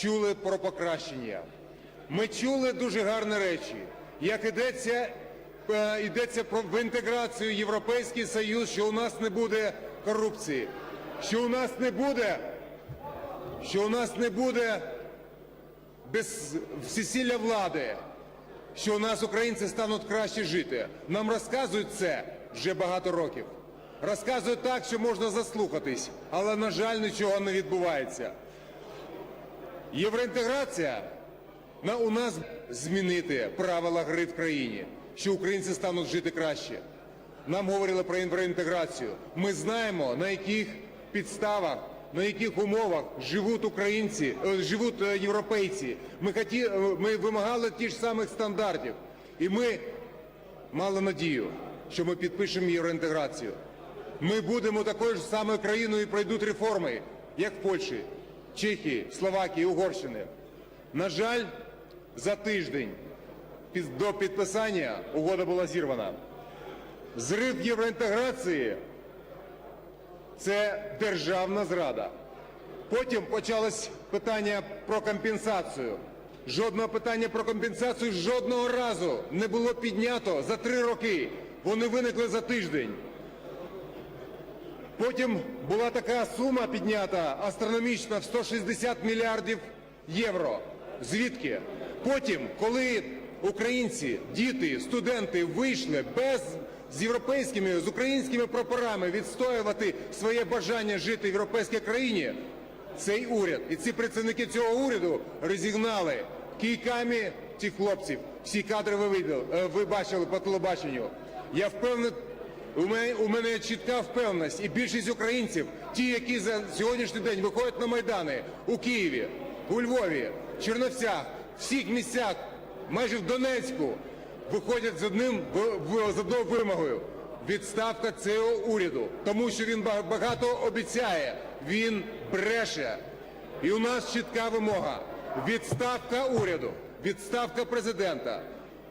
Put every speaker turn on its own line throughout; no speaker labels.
чули про покращення. Ми чули дуже гарні речі, як йдеться, е, йдеться про в інтеграцію Європейський Союз, що у нас не буде корупції, що у нас не буде, що у нас не буде без всесілля влади, що у нас українці стануть краще жити. Нам розказують це вже багато років. Розказують так, що можна заслухатись, але, на жаль, нічого не відбувається. Євроінтеграція на у нас змінити правила гри в країні, що українці стануть жити краще. Нам говорили про євроінтеграцію. Ми знаємо, на яких підставах, на яких умовах живуть українці, е, живуть е, європейці. Ми, хаті, е, ми вимагали ті ж самих стандартів. І ми мали надію, що ми підпишемо євроінтеграцію. Ми будемо такою ж самою країною і пройдуть реформи, як в Польщі, Чехії, Словакії, Угорщини. На жаль, за тиждень до підписання угода була зірвана. Зрив євроінтеграції це державна зрада. Потім почалось питання про компенсацію. Жодного питання про компенсацію жодного разу не було піднято за три роки. Вони виникли за тиждень. Потім була така сума піднята астрономічна в 160 мільярдів євро. Звідки? Потім, коли українці, діти, студенти вийшли без з європейськими, з українськими прапорами відстоювати своє бажання жити в європейській країні, цей уряд і ці представники цього уряду розігнали кійками цих хлопців. Всі кадри ви е, ви бачили по телебаченню. Я впевнений, у мене, у мене чітка впевненість, і більшість українців, ті, які за сьогоднішній день виходять на майдани у Києві, у Львові, Чернівцях, всіх місцях, майже в Донецьку, виходять з одним з одною вимогою. Відставка цього уряду, тому що він багато обіцяє, він бреше. І у нас чітка вимога: відставка уряду, відставка президента.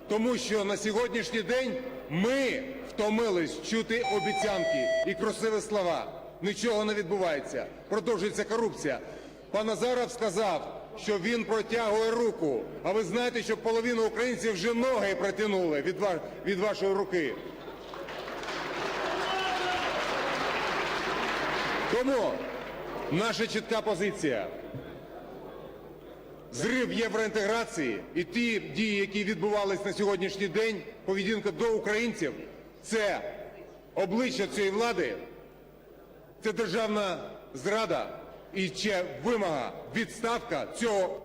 Тому що на сьогоднішній день ми втомились чути обіцянки і красиві слова. Нічого не відбувається. Продовжується корупція. Пан Азаров сказав, що він протягує руку. А ви знаєте, що половина українців вже ноги протягнули від, ва- від вашої руки. Тому наша чітка позиція. Зрив євроінтеграції і ті дії, які відбувались на сьогоднішній день, поведінка до українців, це обличчя цієї влади, це державна зрада і ще вимога відставка цього